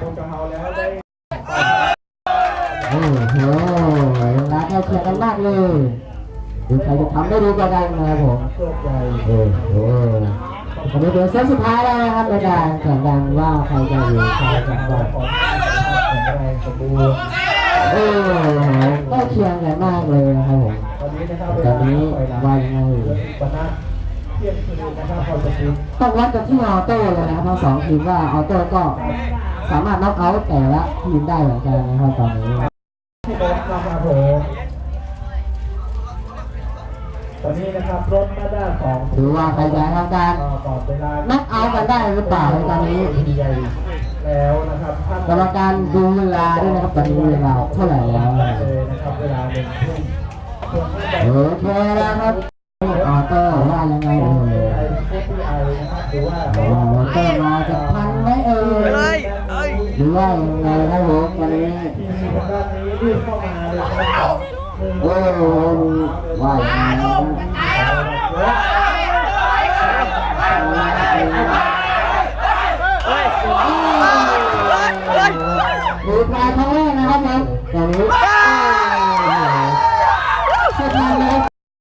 บุญกับเราแล้วได้โอ้โหเวลาใกล้เคียงกันมากเลยดูใครจะทำได้ดีกว่ากันนะครับผมโชคใหญ่โอ้โหวันนี้เป็นเซตสุดท้ายแล้วนะครับในการแข่งกันว่าใครจะอยู่ใครจะขไปองของแข็งแรงสมบูรณ์โอ้โหใกล้เคียงกันมากเลยนะครับผมตอนนี้นะครับตอนนี้ว่ายังไงวันนะเที่ยงต้องวัดกันที่ออโต้เลยนะครับทั้งสองทีมว่าออโต้ก็ สามารถน็อกเอาท์แต่ละทีมได้เหมือนกันนะครับตอนนี้ที่โดนนำมาผมตอนนี้นะครับรถมาด้าสองถือว่าใครจะทำการต่อเวลานักเอาท์กันได้หรือเปล่าในตอนนี้ใหญ่แล้วนะครับท่านกรรมการดูเวลาด้วยนะครับตอนนี้เวลาเท่าไหร่แล้วเลยนะครับเวลาหนึ่งทุ่มส่วนที่แบโอเคแล้วครับออโต้ว่ายังไงเอ่ยไอ้พวกพี่ไอนะครับหรือว่าโอ้โหออโต้มาจะทัน เอ้ยหรือว่าไงครับผมวันนี้ทีมทางด้านนี้รีบเข้ามาเลยนะครับโอ้โหว่ายังไงครับดูปลายครั้งแรกนะครับผมตอนนี้